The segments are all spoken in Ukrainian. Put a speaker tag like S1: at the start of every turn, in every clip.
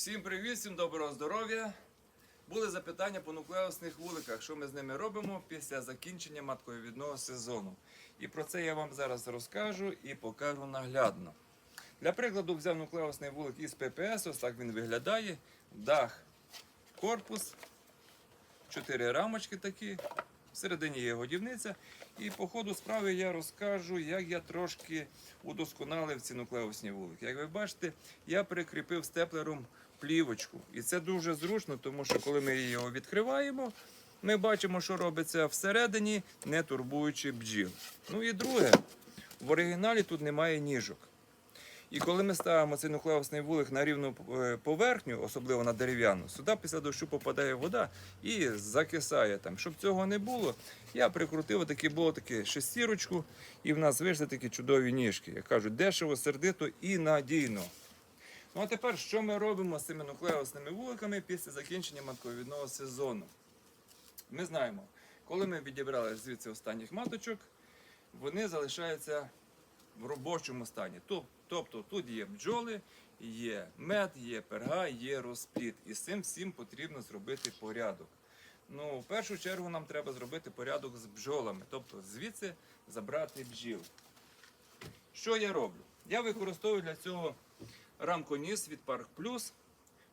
S1: Всім привіт, всім доброго здоров'я. Були запитання по нуклеусних вуликах, що ми з ними робимо після закінчення матковідного сезону. І про це я вам зараз розкажу і покажу наглядно. Для прикладу, взяв нуклеусний вулик із ППС, ось так він виглядає. Дах, корпус, чотири рамочки такі. Всередині є годівниця. І по ходу справи я розкажу, як я трошки удосконалив ці нуклеусні вулики. Як ви бачите, я прикріпив степлером плівочку. І це дуже зручно, тому що коли ми його відкриваємо, ми бачимо, що робиться всередині, не турбуючи бджіл. Ну і друге, в оригіналі тут немає ніжок. І коли ми ставимо цей нуклеусний вулик на рівну е, поверхню, особливо на дерев'яну, сюди після дощу попадає вода і закисає там. Щоб цього не було, я прикрутив такі було таке шестірочку, і в нас вийшли такі чудові ніжки. Як кажуть, дешево, сердито і надійно. Ну а тепер що ми робимо з цими нуклеусними вуликами після закінчення матковідного сезону? Ми знаємо, коли ми відібрали звідси останніх маточок, вони залишаються в робочому стані. Тоб- Тобто тут є бджоли, є мед, є перга, є розплід. І з цим всім потрібно зробити порядок. Ну, в першу чергу нам треба зробити порядок з бджолами, тобто звідси забрати бджіл. Що я роблю? Я використовую для цього рамконіс від Park Plus.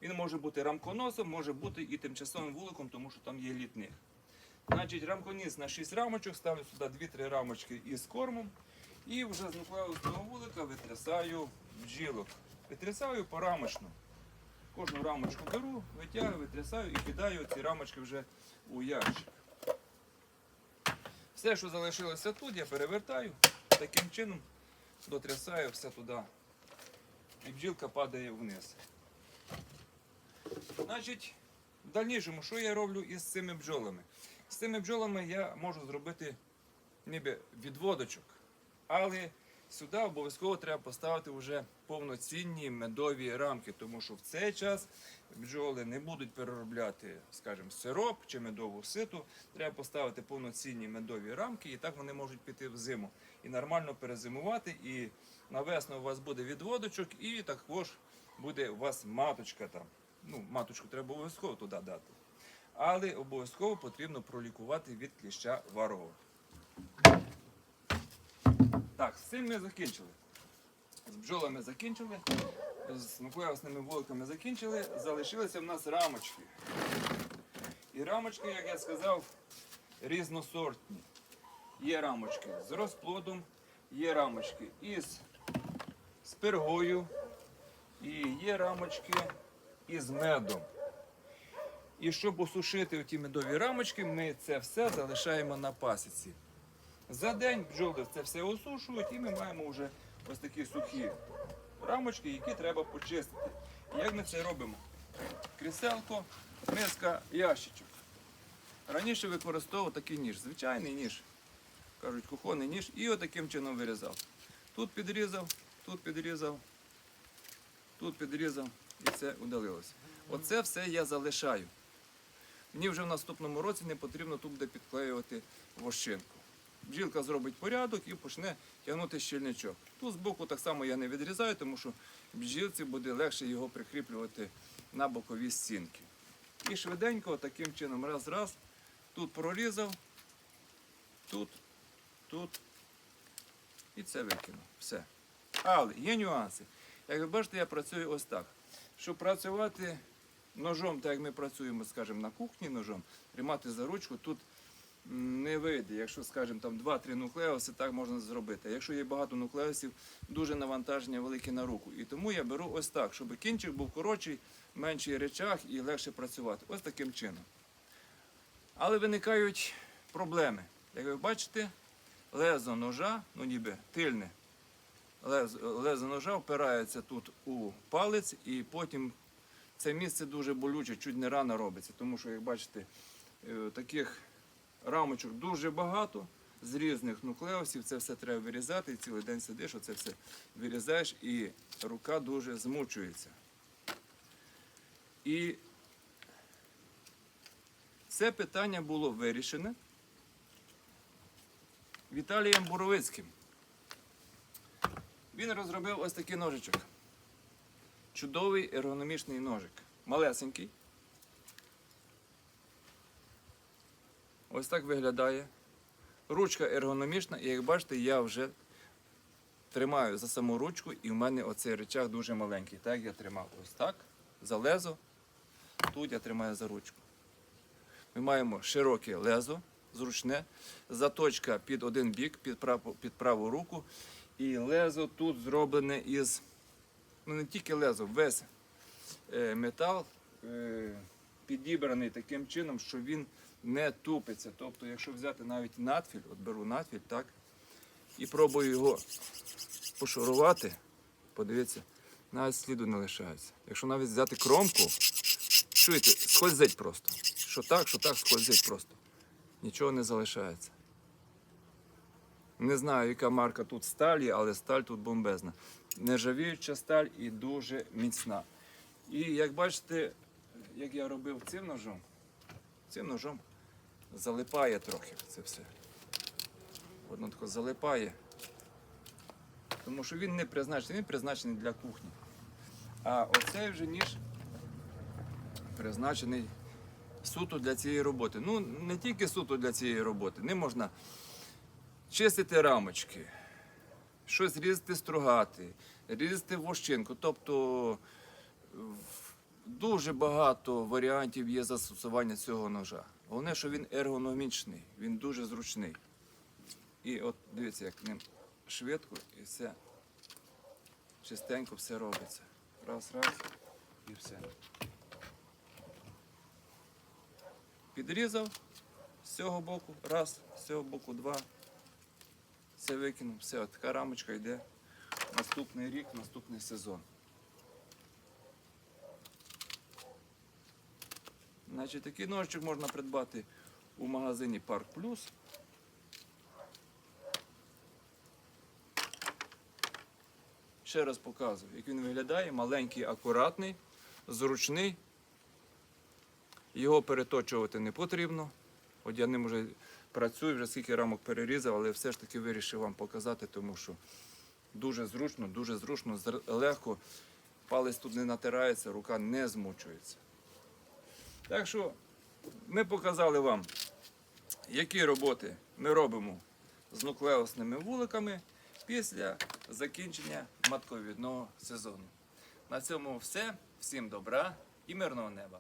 S1: Він може бути рамконосом, може бути і тимчасовим вуликом, тому що там є літник. Значить, рамконіс на 6 рамочок, ставлю сюди 2-3 рамочки із кормом. І вже з нуклеусного вулика витрясаю бджілок. Витрясаю порамочно. Кожну рамочку беру, витягую, витрясаю і кидаю ці рамочки вже у ящик. Все, що залишилося тут, я перевертаю. Таким чином дотрясаю все туди. І бджілка падає вниз. Значить, в дальнішому, що я роблю із цими бджолами? З цими бджолами я можу зробити ніби відводочок. Але сюди обов'язково треба поставити вже повноцінні медові рамки, тому що в цей час бджоли не будуть переробляти, скажімо, сироп чи медову ситу. Треба поставити повноцінні медові рамки, і так вони можуть піти в зиму і нормально перезимувати. І на весну у вас буде відводочок, і також буде у вас маточка там. Ну, маточку треба обов'язково туди дати. Але обов'язково потрібно пролікувати від кліща варого. Так, з цим ми закінчили. З бджолами закінчили, з нуклеусними вуликами закінчили. Залишилися в нас рамочки. І рамочки, як я сказав, різносортні. Є рамочки з розплодом, є рамочки із з пергою, і є рамочки із медом. І щоб осушити ті медові рамочки, ми це все залишаємо на пасіці. За день бджоли це все осушують, і ми маємо вже ось такі сухі рамочки, які треба почистити. І як ми це робимо? Кріселко, миска, ящичок. Раніше використовував такий ніж, звичайний ніж, кажуть, кухонний ніж, і отаким чином вирізав. Тут підрізав, тут підрізав, тут підрізав і це удалилося. Оце все я залишаю. Мені вже в наступному році не потрібно тут буде підклеювати вощинку. Бджілка зробить порядок і почне тягнути щільничок. Тут збоку так само я не відрізаю, тому що бджілці буде легше його прикріплювати на бокові стінки. І швиденько таким чином раз-раз. Тут прорізав, тут, тут і це викинув. Все. Але є нюанси. Як ви бачите, я працюю ось так. Щоб працювати ножом, так як ми працюємо, скажімо, на кухні ножом, тримати за ручку, тут не вийде. Якщо, скажімо, там 2-3 нуклеуси, так можна зробити. А якщо є багато нуклеусів, дуже навантаження велике на руку. І тому я беру ось так, щоб кінчик був коротший, менший речах і легше працювати. Ось таким чином. Але виникають проблеми. Як ви бачите, лезо ножа, ну ніби тильне, лезо, лезо ножа впирається тут у палець, і потім це місце дуже болюче, чуть не рано робиться. Тому що, як бачите, е, таких рамочок дуже багато з різних нуклеусів. Це все треба вирізати, і цілий день сидиш, оце все вирізаєш, і рука дуже змучується. І це питання було вирішене Віталієм Боровицьким. Він розробив ось такий ножичок. чудовий ергономічний ножик. Малесенький. Ось так виглядає. Ручка ергономічна, і як бачите, я вже тримаю за саму ручку, і в мене оцей речах дуже маленький. Так я тримав ось так, за лезо. Тут я тримаю за ручку. Ми маємо широке лезо, зручне, заточка під один бік, під праву, під праву руку. І лезо тут зроблене із, ну не тільки лезо, весь е, метал е, підібраний таким чином, що він не тупиться. Тобто, якщо взяти навіть надфіль, от беру надфіль, так, і пробую його пошурувати, подивіться, навіть сліду не лишається. Якщо навіть взяти кромку, чуєте, скользить просто. Що так, що так, скользить просто. Нічого не залишається. Не знаю, яка марка тут сталі, але сталь тут бомбезна. Нержавіюча сталь і дуже міцна. І як бачите, як я робив цим ножом, цим ножом залипає трохи це все. Воно тако залипає. Тому що він не призначений, він призначений для кухні. А оцей вже ніж призначений суто для цієї роботи. Ну, не тільки суто для цієї роботи. Не можна чистити рамочки, щось різати, стругати, різати вощинку. Тобто дуже багато варіантів є застосування цього ножа. Головне, що він ергономічний, він дуже зручний. І от дивіться, як ним швидко і все чистенько все робиться. Раз, раз і все. Підрізав з цього боку, раз, з цього боку два. Все викинув, все, така рамочка йде. Наступний рік, наступний сезон. Значить, такий ножичок можна придбати у магазині Парк Плюс. Ще раз показую, як він виглядає. Маленький, акуратний, зручний. Його переточувати не потрібно. От я ним вже працюю, вже скільки рамок перерізав, але все ж таки вирішив вам показати, тому що дуже зручно, дуже зручно, легко. Палець тут не натирається, рука не змучується. Так що ми показали вам, які роботи ми робимо з нуклеосними вуликами після закінчення матковідного сезону. На цьому все. Всім добра і мирного неба!